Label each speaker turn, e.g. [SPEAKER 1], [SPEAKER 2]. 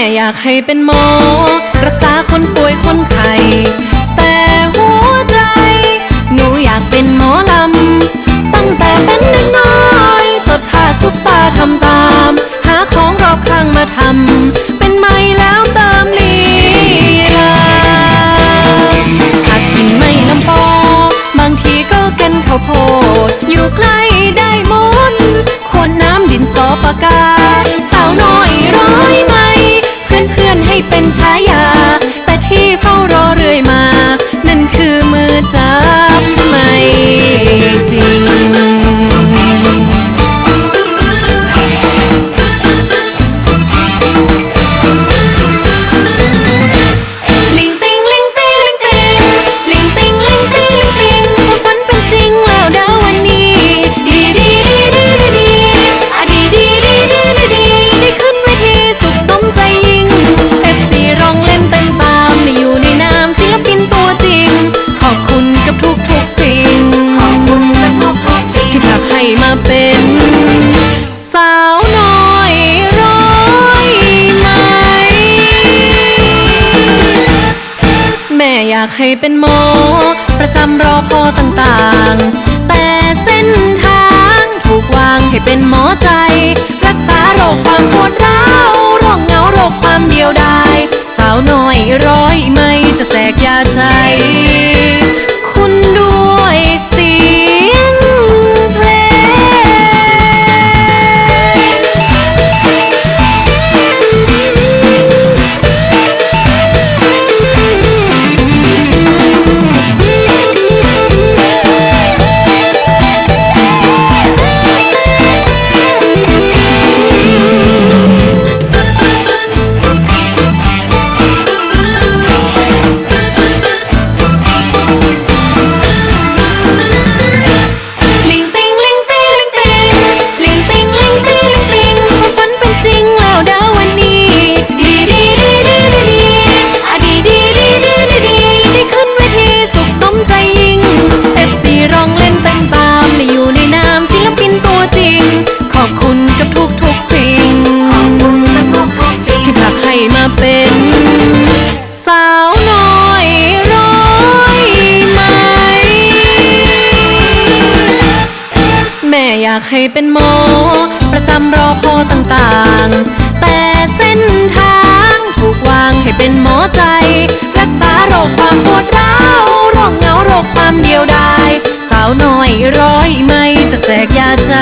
[SPEAKER 1] ม่อยากให้เป็นหมอ รักษาคนป่วยคนไข้แต่หัวใจ หนูอยากเป็นหมอลำ ตั้งแต่เป็นเด็กน้อยจดท่าซุปตาทำตาม หาของรอบข้างมาทำเป็นไม่แล้วเติมลีลาหากกินไม่ลำปอบางทีก็กันข้าวโพด อยากให้เป็นหมอประจำรอพอต่างๆ แต่เส้นทางถูกวางให้เป็นหมอใจ รักษาโรคความปวดร้าวโรคเหงาโรคความเดียวดาย สาวน้อยร้อยไม่จะแจกยาใจากให้เป็นหมอ ประจำรอพอต่างๆ แต่เส้นทางถูกวางให้เป็นหมอใจ รักษาโรคความปวดร้าวโรคเหงาโรคความเดียวดาย สาวน้อยร้อยไม่จะแจกยาใจ